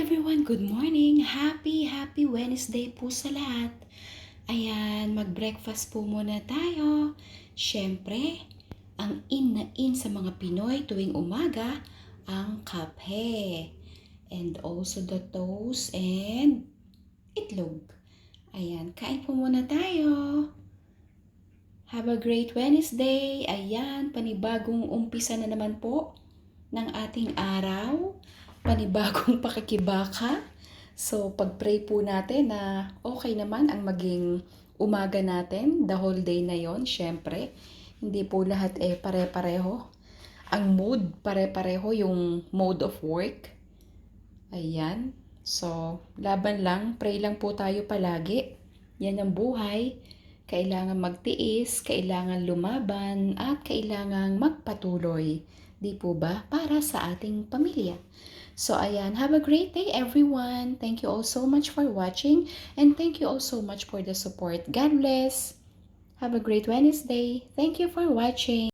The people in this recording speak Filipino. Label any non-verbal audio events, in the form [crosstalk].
everyone! Good morning! Happy, happy Wednesday po sa lahat. Ayan, mag-breakfast po muna tayo. Siyempre, ang in na in sa mga Pinoy tuwing umaga, ang kape. And also the toast and itlog. Ayan, kain po muna tayo. Have a great Wednesday. Ayan, panibagong umpisa na naman po ng ating araw. Panibagong [laughs] pakikibaka. So, pag-pray po natin na okay naman ang maging umaga natin, the whole day na yon syempre. Hindi po lahat eh pare-pareho. Ang mood, pare-pareho yung mode of work. Ayan. So, laban lang, pray lang po tayo palagi. Yan ang buhay. Kailangan magtiis, kailangan lumaban, at kailangan magpatuloy. Di po ba? Para sa ating pamilya. So, ayan. Have a great day, everyone. Thank you all so much for watching. And thank you all so much for the support. God bless. Have a great Wednesday. Thank you for watching.